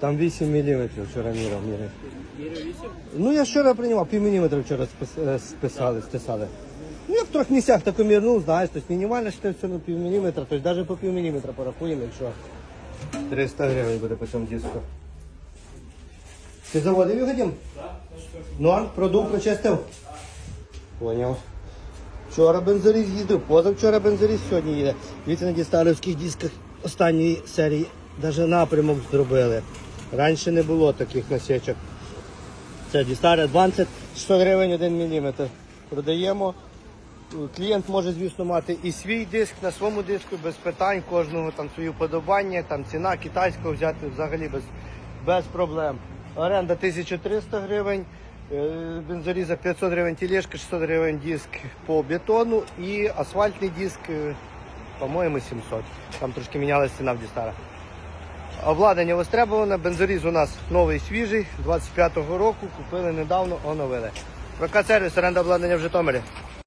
Там 8 мм вчора міряв. міряв. 8? Ну я вчора приймав, пів міліметра вчора е, списали, стисали. Ну я в трьох місцях таку мірнув, знаєш, тобто мінімально що все на пів міліметра, тобто навіть по пів міліметра порахуємо, якщо 300 гривень буде по цьому диску. Ти заводив його дім? Ну, а продукт прочистив? Поняв. Вчора бензоріз їздив, позавчора бензоріз сьогодні їде. Дивіться на дісталівських дисках останньої серії навіть напрямок зробили. Раніше не було таких насічок. Це Дістар Advanced 600 гривень 1 мм. Продаємо. Клієнт може, звісно, мати і свій диск на своєму диску без питань, кожного там свої вподобання, там ціна китайського взяти взагалі без, без проблем. Оренда 1300 гривень, е, бензоріза 500 гривень тележка, 600 гривень диск по бетону і асфальтний диск, е, по-моєму, 700. Там трошки мінялася ціна в Дістара. Обладнання востребоване, бензоріз у нас новий свіжий, 25-го року, купили недавно, оновили. Сервіс, оренда обладнання в Житомирі.